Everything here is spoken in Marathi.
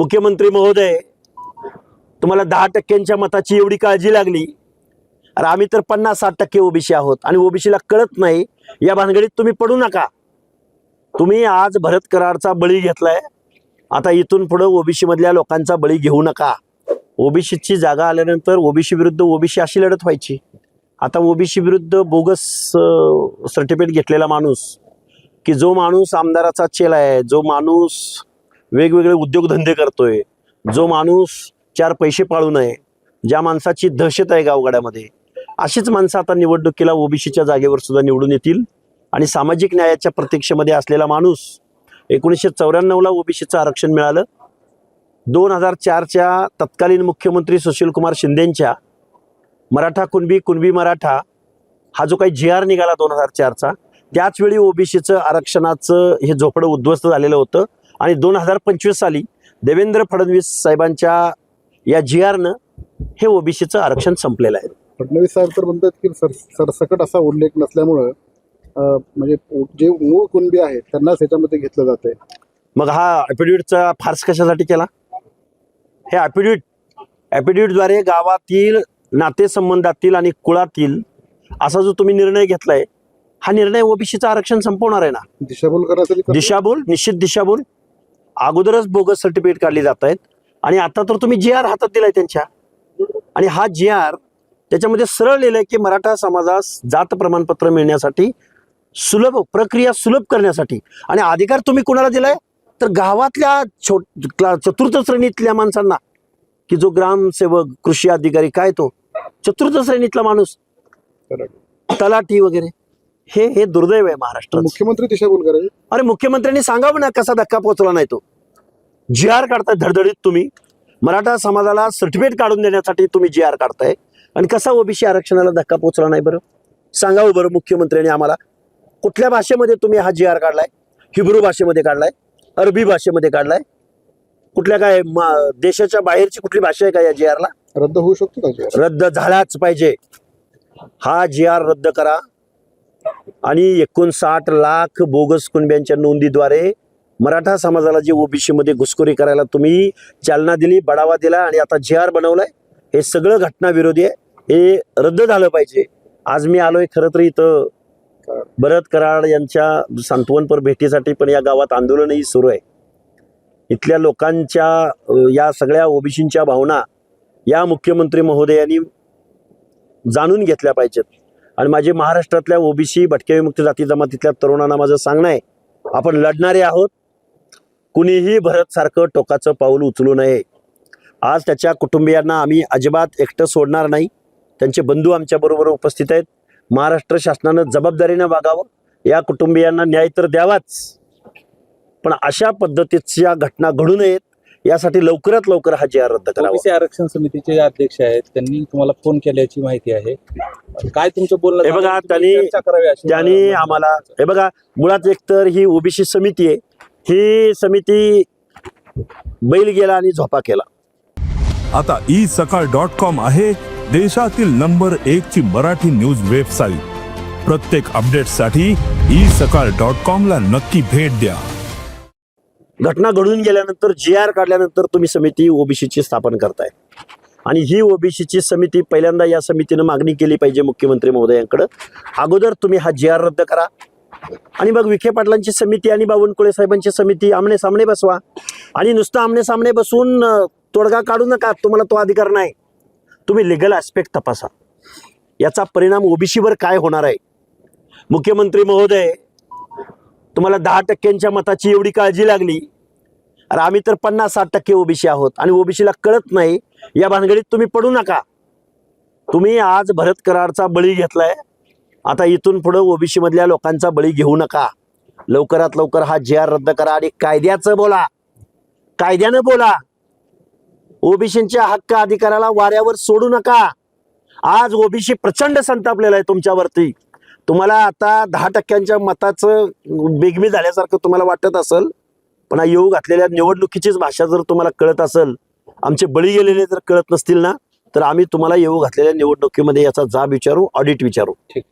मुख्यमंत्री महोदय तुम्हाला दहा टक्क्यांच्या मताची एवढी काळजी लागली. अरे आम्ही तर पन्नास साठ टक्के ओबीसी आहोत आणि ओबीसीला कळत नाही या भानगडीत तुम्ही पडू नका. तुम्ही आज भरत करारचा बळी घेतलाय. आता इथून पुढं ओबीसी मधल्या लोकांचा बळी घेऊ नका. ओबीसीची जागा आल्यानंतर ओबीसी विरुद्ध ओबीसी अशी लढत व्हायची. आता ओबीसी विरुद्ध बोगस सर्टिफिकेट घेतलेला माणूस की जो माणूस आमदाराचा चेला आहे जो माणूस वेगवेगळे उद्योगधंदे करतोय. जो माणूस चार पैसे पाळू नये ज्या माणसाची दहशत आहे गावगाड्यामध्ये अशीच माणसं आता निवडणुकीला ओबीसीच्या जागेवर सुद्धा निवडून येतील. आणि सामाजिक न्यायाच्या प्रतीक्षेमध्ये असलेला माणूस एकोणीसशे चौऱ्याण्णवला ओबीसीचं आरक्षण मिळालं. दोन हजार चारच्या तत्कालीन मुख्यमंत्री सुशीलकुमार शिंदेंच्या मराठा कुणबी कुणबी मराठा हा जो काही जी आर निघाला दोन हजार चारचा त्याचवेळी ओबीसीचं आरक्षणाचं हे झोपडं उद्ध्वस्त झालेलं होतं. आणि दोन हजार पंचवीस साली देवेंद्र फडणवीस साहेबांच्या या जी आरनं हे ओबीसीचं आरक्षण संपलेलं आहे. फडणवीस साहेब तर म्हणतात की सर सरसकट असा उल्लेख नसल्यामुळं म्हणजे जे मूळ कुणबी आहेत त्यांनाच ह्याच्यामध्ये घेतलं जातंय मग हा ॲफिडेविटचा फार्स कशासाठी केला? हे ॲफिडेविट ॲफिडेविटद्वारे गावातील नातेसंबंधातील आणि कुळातील असा जो तुम्ही निर्णय घेतलाय हा निर्णय ओबीसीचं आरक्षण संपवणार आहे ना? दिशाभूल करतात. दिशाभूल निश्चित दिशाभूल. अगोदरच बोगस सर्टिफिकेट काढली जात आहेत आणि आता तर तुम्ही जी आर हातात दिलाय त्यांच्या. आणि हा जी आर त्याच्यामध्ये सरळ लिहिलंय की मराठा समाजास जात प्रमाणपत्र मिळण्यासाठी सुलभ प्रक्रिया सुलभ करण्यासाठी. आणि अधिकार तुम्ही कोणाला दिलाय? तर गावातल्या छोट चतुर्थ श्रेणीतल्या माणसांना. की जो ग्रामसेवक कृषी अधिकारी काय तो? चतुर्थ श्रेणीतला माणूस. तलाठी वगैरे. हे हे दुर्दैव आहे महाराष्ट्रात मुख्यमंत्री करायची अरे मुख्यमंत्र्यांनी सांगावं ना कसा धक्का पोहोचला नाही तो. जी आर काढताय धडधडीत तुम्ही. मराठा समाजाला सर्टिफिकेट काढून देण्यासाठी तुम्ही जी आर काढताय. आणि कसा ओबीसी आरक्षणाला धक्का पोहोचला नाही बरं? सांगावं बरं मुख्यमंत्र्यांनी आम्हाला. कुठल्या भाषेमध्ये तुम्ही हा जी आर काढलाय? हिब्रू भाषेमध्ये काढलाय? अरबी भाषेमध्ये काढलाय? कुठल्या काय देशाच्या बाहेरची कुठली भाषा आहे का या जी आरला रद्द होऊ शकतो का रद्द झालाच पाहिजे. हा जी आर रद्द करा. आणि एकोणसाठ लाख बोगस कुणब्यांच्या नोंदीद्वारे मराठा समाजाला जे ओबीसी मध्ये घुसखोरी करायला तुम्ही चालना दिली बढावा दिला आणि आता जे आर बनवलाय हे सगळं घटनाविरोधी आहे. हे रद्द झालं पाहिजे. आज मी आलोय खरं तर इथं भरत कराड यांच्या सांत्वनपर भेटीसाठी पण या गावात आंदोलनही सुरू आहे. इथल्या लोकांच्या या सगळ्या ओबीसींच्या भावना या मुख्यमंत्री महोदयांनी जाणून घेतल्या पाहिजेत. आणि माझे महाराष्ट्रातल्या ओबीसी भटक्या विमुक्त जाती जमातीतल्या तरुणांना माझं सांगणं आहे आपण लढणारे आहोत कुणीही भरत सारखं टोकाचं पाऊल उचलू नये. आज त्याच्या कुटुंबियांना आम्ही अजिबात एकटं सोडणार नाही. त्यांचे बंधू आमच्याबरोबर उपस्थित आहेत. महाराष्ट्र शासनानं जबाबदारीनं वागावं. या कुटुंबियांना न्याय तर द्यावाच. पण अशा पद्धतीच्या घटना घडू नयेत यासाठी लवकरात लवकर हा जी आर रद्द करावा. आरक्षण समितीचे अध्यक्ष आहेत त्यांनी तुम्हाला फोन केल्याची माहिती आहे. काय तुमचं बोलणं हे बघा, त्यांनी- त्यांनी आम्हाला हे बघा मुळात एकतर ही ओबीसी समिती आहे. ही समिती बैल गेला आणि झोपा केला. आता ई सकाळ डॉट कॉम आहे देशातील नंबर एक ची मराठी न्यूज वेबसाईट. प्रत्येक अपडेटसाठी ई सकाळ डॉट कॉम ला नक्की भेट द्या. घटना घडून गेल्यानंतर जी आर काढल्यानंतर तुम्ही समिती ओबीसीची स्थापन करताय. आणि ही ओबीसीची समिती पहिल्यांदा या समितीनं मागणी केली पाहिजे मुख्यमंत्री महोदयांकडं. अगोदर तुम्ही हा जी आर रद्द करा. आणि मग विखे पाटलांची समिती आणि बावनकुळे साहेबांची समिती आमने सामने बसवा. आणि नुसतं आमने सामने बसून तोडगा काढू नका. तुम्हाला तो अधिकार नाही. तुम्ही लिगल ॲस्पेक्ट तपासा. याचा परिणाम ओबीसीवर काय होणार आहे? मुख्यमंत्री महोदय तुम्हाला दहा टक्क्यांच्या मताची एवढी काळजी लागली. अरे आम्ही तर पन्नास साठ टक्के ओबीसी आहोत आणि ओबीसीला कळत नाही. या भानगडीत तुम्ही पडू नका. तुम्ही आज भरत करारचा बळी घेतलाय. आता इथून पुढे ओबीसी मधल्या लोकांचा बळी घेऊ नका. लवकरात लवकर हा जी आर रद्द करा आणि कायद्याचं बोला. कायद्यानं बोला. ओबीसींच्या हक्क अधिकाराला वाऱ्यावर सोडू नका. आज ओबीसी प्रचंड संतापलेला आहे तुमच्यावरती. तुम्हाला आता दहा टक्क्यांच्या मताचं बेगमी झाल्यासारखं तुम्हाला वाटत असेल पण येऊ घातलेल्या निवडणुकीचीच भाषा जर तुम्हाला कळत असेल आमचे बळी गेलेले जर कळत नसतील ना तर आम्ही तुम्हाला येऊ घातलेल्या निवडणुकीमध्ये याचा जाब विचारू ऑडिट विचारू. ठीक.